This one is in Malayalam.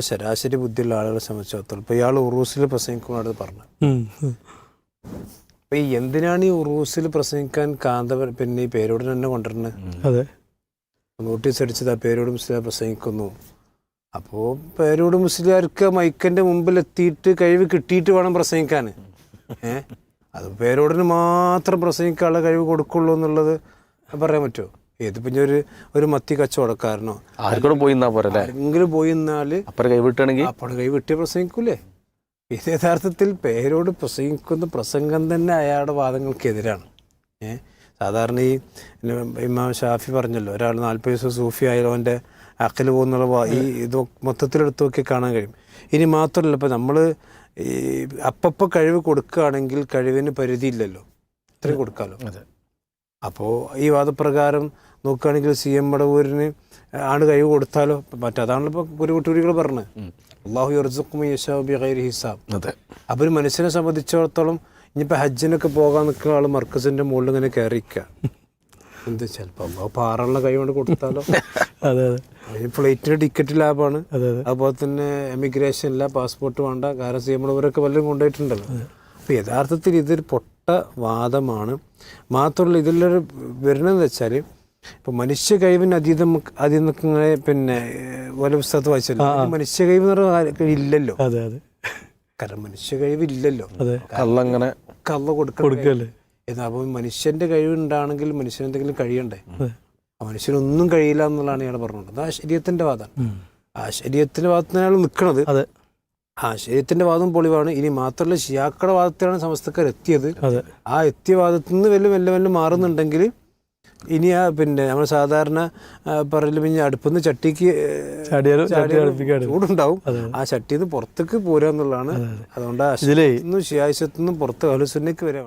ശരാശരി ബുദ്ധിയുള്ള ആളുകളെ സംബന്ധിച്ചിടത്തോളം ഇപ്പൊ ഇയാൾ ഉറൂസിൽ പ്രസംഗിക്കുന്നത് പറഞ്ഞു. അപ്പൊ ഈ എന്തിനാണ് ഈ ഉറൂസിൽ പ്രസംഗിക്കാൻ കാന്ത പിന്നെ ഈ പേരോട് തന്നെ കൊണ്ടുവരുന്നത്? അതെ. നോട്ടീസ് അടിച്ചത് ആ പേരോട് മുസ്ലിം പ്രസംഗിക്കുന്നു. അപ്പോൾ പേരോട് മുസ്ലിംകാർക്ക് മൈക്കന്റെ മുമ്പിൽ എത്തിയിട്ട് കഴിവ് കിട്ടിയിട്ട് വേണം പ്രസംഗിക്കാൻ. ഏഹ് അത് പേരോടിന് മാത്രം പ്രസംഗിക്കാനുള്ള കഴിവ് കൊടുക്കുള്ളൂ എന്നുള്ളത് പറയാൻ പറ്റുമോ? ഇതിപ്പോ ഇനി ഒരു ഒരു മത്തി കച്ചവടക്കാരനോ? ആർക്കും പോയി പോരല്ലേ ആരെങ്കിലും പോയി നിന്നാൽ അപ്പം കൈവിട്ടാണെങ്കിൽ അപ്പോൾ കൈ വെട്ടി പ്രസംഗിക്കൂലേ? ഇത് യഥാർത്ഥത്തിൽ പേരോട് പ്രസംഗിക്കുന്ന പ്രസംഗം തന്നെ അയാളുടെ വാദങ്ങൾക്കെതിരാണ്. ഏഹ് സാധാരണ ഈ ഇമാം ഷാഫി പറഞ്ഞല്ലോ ഒരാൾ നാൽപ്പത് ദിവസം സൂഫി ആയാലും അവന്റെ അക്കൽ പോകുന്നുള്ള ഈ ഇത് മൊത്തത്തിലെടുത്ത് നോക്കി കാണാൻ കഴിയും. ഇനി മാത്രമല്ല ഇപ്പം നമ്മൾ ഈ അപ്പപ്പോൾ കഴിവ് കൊടുക്കുകയാണെങ്കിൽ കഴിവിന് പരിധിയില്ലല്ലോ. ഇത്രയും കൊടുക്കാമല്ലോ അതെ. അപ്പോൾ ഈ വാദപ്രകാരം നോക്കുകയാണെങ്കിൽ സി എം മടവൂരിന് ആണ് കഴിവ് കൊടുത്താലോ? മറ്റതാണല്ലോ ഇപ്പോൾ ഗുരുകുട്ടൂരികൾ പറഞ്ഞത്. അള്ളാഹു യർസുക്കും യശാബി ഖൈരി ഹിസാബ്. അതെ. അപ്പോൾ ഒരു മനുഷ്യനെ സംബന്ധിച്ചിടത്തോളം ഇനിയിപ്പോൾ ഹജ്ജിനൊക്കെ പോകാൻ നിൽക്കുന്ന ആൾ മർക്കസിന്റെ മുകളിൽ ഇങ്ങനെ കയറിക്കുക എന്ത് ചിലപ്പോൾ അള്ളാഹു പാറുള്ള കൈ കൊണ്ട് കൊടുത്താലോ? അതെ അതെ. ഫ്ലൈറ്റിന് ടിക്കറ്റ് ലാഭമാണ് അതെ അതെ. അതുപോലെ തന്നെ എമിഗ്രേഷൻ ഇല്ല പാസ്പോർട്ട് വേണ്ട കാരണം സി മടവൂരൊക്കെ വല്ലതും കൊണ്ടുപോയിട്ടുണ്ടല്ലോ. അപ്പോൾ യഥാർത്ഥത്തിൽ ഇതൊരു പൊട്ട വാദമാണ് മാത്രമല്ല ഇതിലൊരു വരുന്നതെന്ന് വെച്ചാൽ ഇപ്പൊ മനുഷ്യ കഴിവിന് അതീതം അതീതങ്ങളെ പിന്നെ ഓരോ പുസ്തകത്ത് വായിച്ചല്ലോ. മനുഷ്യ കഴിവ് എന്ന് ഇല്ലല്ലോ. അതെ അതെ. കാരണം മനുഷ്യ കഴിവ് ഇല്ലല്ലോ അതെ കള്ളങ്ങനെ കള്ള കൊടുക്കല്ലേ? എന്നാ അപ്പോൾ മനുഷ്യന്റെ കഴിവുണ്ടാണെങ്കിൽ മനുഷ്യന് എന്തെങ്കിലും കഴിയണ്ടേ? മനുഷ്യനൊന്നും കഴിയില്ല എന്നുള്ളതാണ് ഇയാൾ പറഞ്ഞത് അത് ആ ശരീരത്തിന്റെ വാദമാണ്. ആ നിൽക്കുന്നത് അതെ. ആ ശരീരത്തിന്റെ വാദം പൊളിവാണ്. ഇനി മാത്രമല്ല ഷിയാക്കളുടെ വാദത്തിലാണ് സമസ്തക്കാർ എത്തിയത് ആ എത്തിയ വാദത്തിൽ നിന്ന് വല്ല വല്ല വല്ല മാറുന്നുണ്ടെങ്കിൽ ഇനി ആ പിന്നെ നമ്മൾ സാധാരണ പറയലും ഇനി അടുപ്പുന്ന ചട്ടിക്ക് ചൂടുണ്ടാവും. ആ ചട്ടിന്ന് പുറത്തേക്ക് പോരാന്നുള്ളതാണ്. അതുകൊണ്ട് ഷിയായിസത്തുനിന്നും പുറത്ത് അലുസന്നേക്ക് വരെ